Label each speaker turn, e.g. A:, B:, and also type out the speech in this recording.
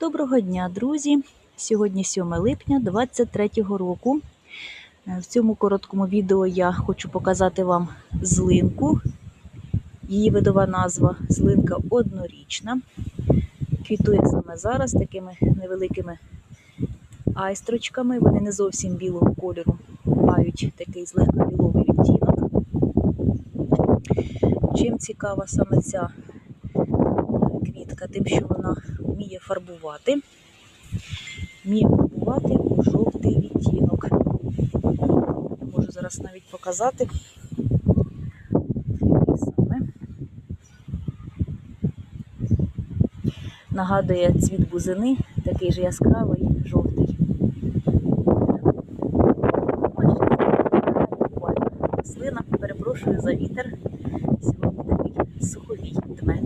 A: Доброго дня, друзі! Сьогодні 7 липня 2023 року. Е, В цьому короткому відео я хочу показати вам злинку. Її видова назва злинка однорічна. Квітує саме зараз такими невеликими айстрочками. Вони не зовсім білого кольору, мають такий злегка біловий відтінок. Чим цікава саме ця квітка, тим, що вона вміє фарбувати, вміє фарбувати у жовтий відтінок. Можу зараз навіть показати. Нагадує цвіт бузини, такий же яскравий, жовтий. Рослина, перепрошую за вітер. Сьогодні такий суховій дме.